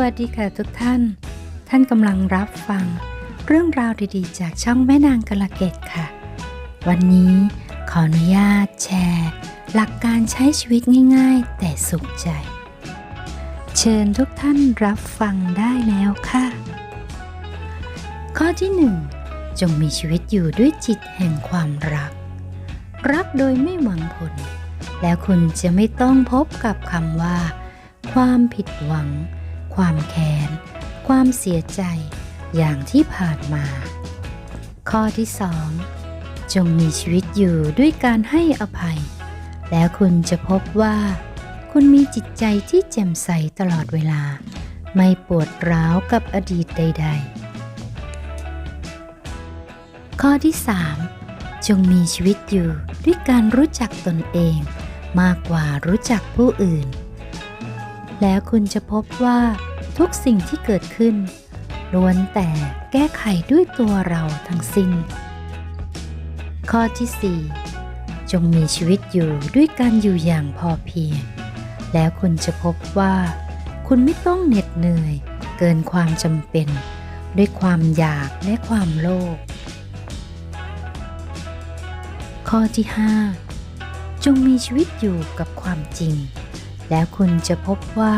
วัสดีค่ะทุกท่าน ท่านกำลังรับฟัง เรื่องราวดีๆ จากช่องแม่นางกละเกตค่ะ วันนี้ขออนุญาตแชร์ หลักการใช้ชีวิตง่ายๆ แต่สุขใจ เชิญทุกท่านรับฟังได้แล้วค่ะ ข้อที่หนึ่งจงมีชีวิตอยู่ด้วยจิตแห่งความรัก รักโดยไม่หวังผล แล้วคุณจะไม่ต้องพบกับคำว่า ความผิดหวัง ความแค้น ความเสียใจอย่างที่ผ่านมา ข้อที่สองจงมีชีวิตอยู่ด้วยการให้อภัย แล้วคุณจะพบว่า คุณมีจิตใจที่แจ่มใสตลอดเวลา ไม่ปวดร้าวกับอดีตใด ๆ ข้อที่สามจงมีชีวิตอยู่ด้วยการรู้จักตนเอง มากกว่ารู้จักผู้อื่น แล้วคุณจะพบว่าทุกสิ่งที่เกิดขึ้นล้วนแต่แก้ไขด้วยตัวเราทั้งสิ้น ข้อที่ 4 จงมีชีวิตอยู่ด้วยการอยู่อย่างพอเพียง แล้วคุณจะพบว่า คุณไม่ต้องเหน็ดเหนื่อย เกินความจำเป็น ด้วยความอยากและความโลภ ข้อที่ 5 จงมีชีวิตอยู่กับความจริง แล้วคุณจะพบว่า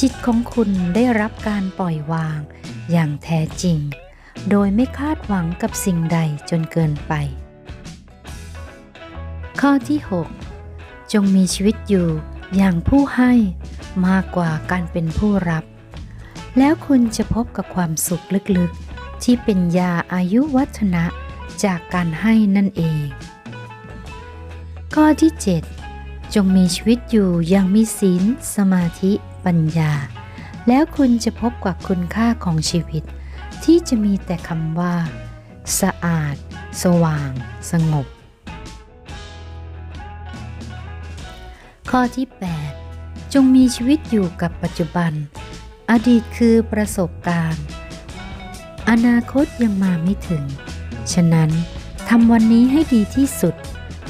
จิตของคุณได้รับการปล่อยวางอย่างแท้จริง โดยไม่คาดหวังกับสิ่งใดจนเกินไป ข้อที่ 6 จงมีชีวิตอยู่อย่างผู้ให้มากกว่าการเป็นผู้รับ แล้วคุณจะพบกับความสุขลึกๆ ที่เป็นยาอายุวัฒนะจากการให้นั่นเอง ข้อที่ 7 จงมีชีวิตอยู่อย่างมีศีล สมาธิปัญญา แล้วคุณจะพบกับคุณค่าของชีวิต ที่จะมีแต่คำว่า สะอาด สว่าง สงบ ข้อที่ 8 จงมีชีวิตอยู่กับปัจจุบัน อดีตคือประสบการณ์ อนาคตยังมาไม่ถึง ฉะนั้นทำวันนี้ให้ดีที่สุด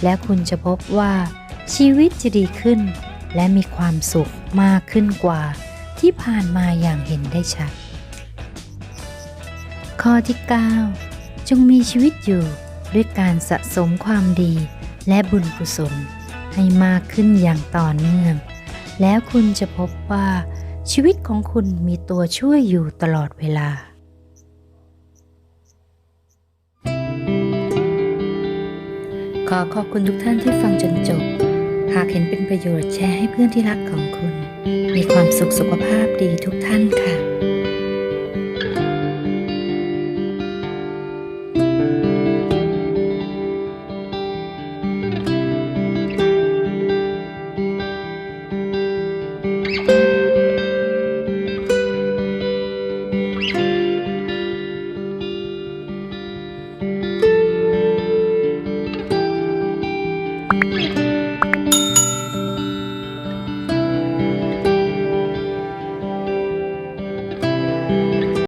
และคุณจะพบว่า ชีวิตจะดีขึ้น และมีความสุขมากขึ้นกว่าที่ผ่านมาอย่างเห็นได้ชัด ข้อที่ 9 จงมีชีวิตอยู่ด้วยการสะสมความดีและบุญกุศลให้มากขึ้นอย่างต่อเนื่อง แล้วคุณจะพบว่าชีวิตของคุณมีตัวช่วยอยู่ตลอดเวลาขอขอบคุณทุกท่านที่ฟังจนจบ หากเห็นเป็นประโยชน์แชร์ให้เพื่อนที่รักของคุณ มีความสุขสุขภาพดีทุกท่านค่ะ